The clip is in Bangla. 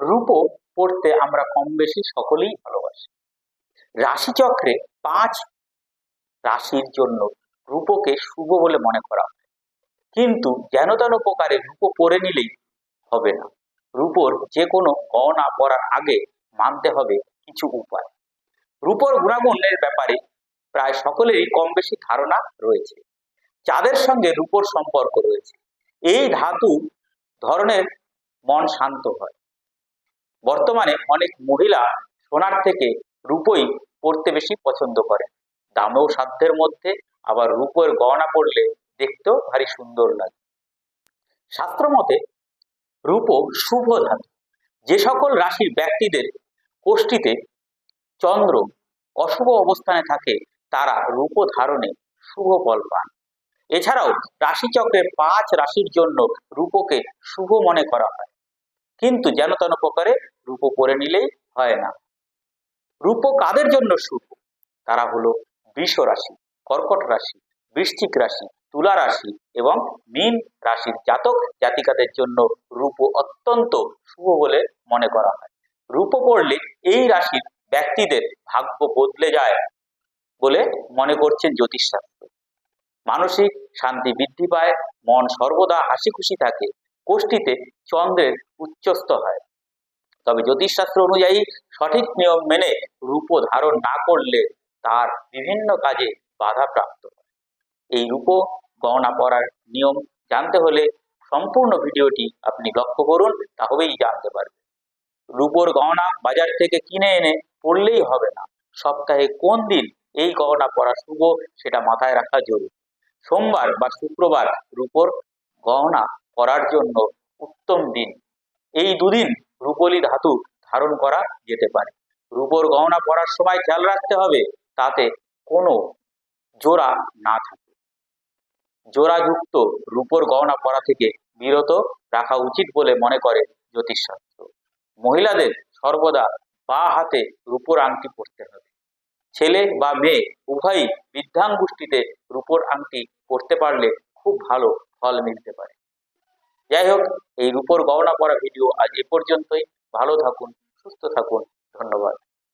রূপো পড়তে আমরা কম বেশি সকলেই ভালোবাসি। রাশিচক্রে পাঁচ রাশির জন্য রূপকে শুভ বলে মনে করা হয়। কিন্তু যেন তেন প্রকারে রূপো পরে নিলেই হবে না। রূপোর যে কোনো গহনা পরার আগে মানতে হবে কিছু উপায়। রূপোর গুণাগুণের ব্যাপারে প্রায় সকলেরই কম বেশি ধারণা রয়েছে। চাঁদের সঙ্গে রূপোর সম্পর্ক রয়েছে, এই ধাতু ধরনের মন শান্ত হয়। বর্তমানে অনেক মহিলা সোনার থেকে রূপই পরতে বেশি পছন্দ করে দামেও সাধ্যের মধ্যে, আবার রূপোর গহনা পরলে দেখতেও ভারী সুন্দর লাগে। শাস্ত্র মতে, রূপো শুভ ধাতু। যে সকল রাশির ব্যক্তিদের কোষ্ঠীতে চন্দ্র অশুভ অবস্থানে থাকে, তারা রূপ ধারণে শুভ ফল পান। এছাড়াও রাশিচক্রের পাঁচ রাশির জন্য রূপকে শুভ মনে করা হয়। কিন্তু যেন তেন প্রকারে রূপ করে নিলেই হয় না। রূপ কাদের জন্য শুভ? তারা হলো বৃষ রাশি, কর্কট রাশি, বৃশ্চিক রাশি, তুলা রাশি এবং মীন রাশির জাতক জাতিকাদের জন্য রূপ অত্যন্ত শুভ বলে মনে করা হয়। রূপ পড়লে এই রাশির ব্যক্তিদের ভাগ্য বদলে যায় বলে মনে করছেন জ্যোতিষশাস্ত্র। মানসিক শান্তি বৃদ্ধি পায়, মন সর্বদা হাসি খুশি থাকে কোষ্ঠীতে চন্দ্রের উচ্চস্থ হয়। তবে জ্যোতিষশাস্ত্র অনুযায়ী সঠিক নিয়ম মেনে রূপ ধারণ না করলে তার বিভিন্ন কাজে বাধা প্রাপ্ত হয়। এই রূপ গহনা পরার নিয়ম জানতে হলে সম্পূর্ণ ভিডিওটি আপনি লক্ষ্য করুন, তাহলেই জানতে পারবেন। রূপোর গহনা বাজার থেকে কিনে এনে পড়লেই হবে না। সপ্তাহে কোন দিন এই গহনা পরা শুভ সেটা মাথায় রাখা জরুরি। সোমবার বা শুক্রবার রূপোর গহনা পরার জন্য উত্তম দিন। এই দুদিন রূপলি ধাতু ধারণ করা যেতে পারে। রূপোর গহনা পরার সময় খেয়াল রাখতে হবে, তাতে কোনো জোড়া না থাকে। জোড়াযুক্ত রূপোর গহনা পরা থেকে বিরত রাখা উচিত বলে মনে করে জ্যোতিষশাস্ত্র। মহিলাদের সর্বদা বা হাতে রূপোর আংটি পরতে হবে। ছেলে বা মেয়ে উভয়ই বৃদ্ধাঙ্গুষ্ঠিতে রূপোর আংটি পরতে পারলে খুব ভালো ফল মিলতে পারে। যাই হোক এই রূপোর গহনা পরা ভিডিও আজ এ পর্যন্তই। ভালো থাকুন, সুস্থ থাকুন। ধন্যবাদ।